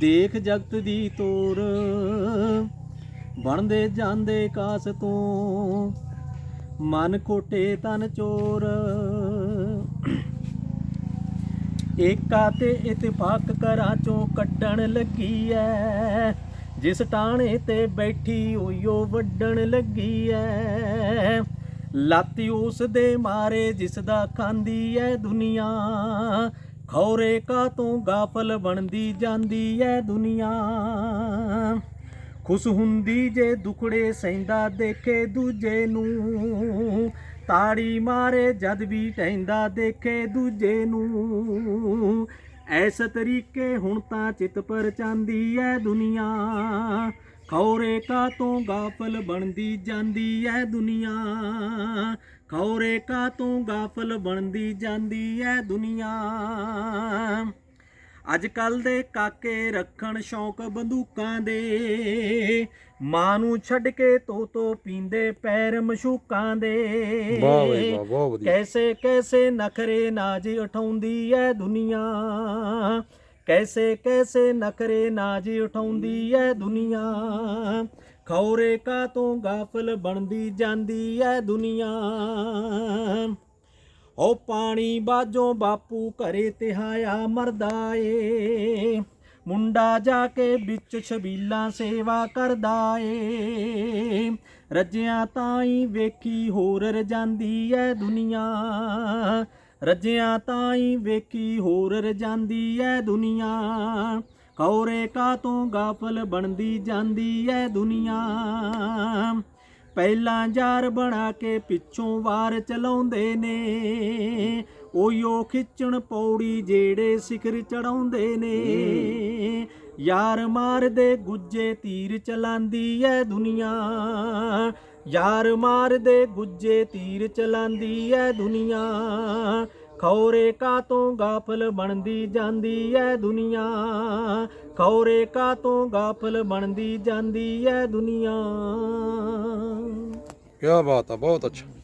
ਦੇਖ ਜਗਤ ਦੀ ਤੋਰ, ਬਣਦੇ ਜਾਂਦੇ ਕਾਸ ਤੋਂ। ਮਨ ਖੋਟੇ ਤਨ ਚੋਰ, ਏਕਾ ਤੇ ਇਤਫਾਕ ਕਰਾਂ ਚੋਂ ਕੱਢਣ ਲੱਗੀ ਐ। ਜਿਸ ਟਾਣੇ ਤੇ ਬੈਠੀ ਉਈਓ ਵੱਡਣ ਲੱਗੀ ਐ। ਲਾਤੀ ਉਸ ਦੇ ਮਾਰੇ ਜਿਸ ਦਾ ਖਾਂਦੀ ਐ ਦੁਨੀਆ। ਖੌਰੇ ਕਾ ਤੋਂ ਗਾਫਲ ਬਣਦੀ ਜਾਂਦੀ ਐ ਦੁਨੀਆ? ਖੁਸ਼ ਹੁੰਦੀ ਜੇ ਦੁਖੜੇ ਸਹਿੰਦਾ ਦੇਖੇ ਦੂਜੇ ਨੂੰ। ਤਾੜੀ ਮਾਰੇ ਜਦ ਵੀ ਟੈਂਦਾ ਦੇਖੇ ਦੂਜੇ ਨੂੰ। ਐਸ ਤਰੀਕੇ ਹੁਣ ਤਾਂ ਚਿਤ ਪਰ ਚਾਂਦੀ ਐ ਦੁਨੀਆ। ਖੌਰੇ ਕਾ ਤੋਂ ਗਾਫਲ ਬਣਦੀ ਜਾਂਦੀ ਐ ਦੁਨੀਆ? ਖੌਰੇ ਕਾ ਤੋਂ ਗਾਫਲ ਬਣਦੀ ਜਾਂਦੀ ਐ ਦੁਨੀਆ। ਅੱਜ ਕੱਲ ਦੇ ਕਾਕੇ ਰੱਖਣ ਸ਼ੌਂਕ ਬੰਦੂਕਾਂ ਦੇ। ਮਾਂ ਨੂੰ ਛੱਡ ਕੇ ਤੋਤੋ ਪੀਂਦੇ ਪੈਰ ਮਸ਼ੂਕਾਂ ਦੇ। ਵਾਹ ਬਈ ਵਾਹ ਬਹੁਤ ਵਧੀਆ। ਕੈਸੇ ਕੈਸੇ ਨਖਰੇ ਨਾਜ ਉਠਾਉਂਦੀ ਐ ਦੁਨੀਆ। ਕੈਸੇ ਕੈਸੇ ਨਖਰੇ ਨਾਜ ਉਠਾਉਂਦੀ ਐ ਦੁਨੀਆ? ਖੌਰੇ ਕਾ ਤੋਂ ਗਾਫਲ ਬਣਦੀ ਜਾਂਦੀ ਐ ਦੁਨੀਆ? ਓ ਪਾਣੀ ਬਾਜੋਂ ਬਾਪੂ ਘਰੇ ਤਿਹਾਇਆ ਮਰਦਾ ਏ। ਮੁੰਡਾ ਜਾ ਕੇ ਵਿੱਚ ਛਬੀਲਾਂ ਸੇਵਾ ਕਰਦਾ ਏ। ਰੱਜਿਆਂ ਤਾਂ ਹੀ ਵੇਖੀ ਹੋਰ ਰਜਾਂਦੀ ਐ ਦੁਨੀਆ। ਰੱਜਿਆਂ ਤਾਈ ਵੇਖੀ ਹੋਰ ਰਜਾਂਦੀ ਐ ਦੁਨੀਆ। ਕੌਰੇ ਕਾ ਤੋਂ ਗਾਫਲ ਬਣਦੀ ਜਾਂਦੀ ਐ ਦੁਨੀਆ। ਪਹਿਲਾਂ ਯਾਰ ਬਣਾ ਕੇ ਪਿੱਛੋਂ ਵਾਰ ਚਲਾਉਂਦੇ ਨੇ। ਓਯੋ ਖਿੱਚਣ ਪੌੜੀ ਜਿਹੜੇ ਸਿਖਰ ਚੜਾਉਂਦੇ ਨੇ। ਯਾਰ ਮਾਰਦੇ ਗੁੱਜੇ ਤੀਰ ਚਲਾਉਂਦੀ ਐ ਦੁਨੀਆ। ਯਾਰ ਮਾਰਦੇ ਗੁੱਜੇ ਤੀਰ ਚਲਾਂਦੀ ਐ ਦੁਨੀਆ। ਖੌਰੇ ਕਾ ਤੋਂ ਗਾਫਲ ਬਣਦੀ ਜਾਂਦੀ ਐ ਦੁਨੀਆ। ਖੌਰੇ ਕਾ ਤੋਂ ਗਾਫਲ ਬਣਦੀ ਜਾਂਦੀ ਐ ਦੁਨੀਆ। ਕੀ ਬਾਤ ਆ, ਬਹੁਤ ਅੱਛਾ।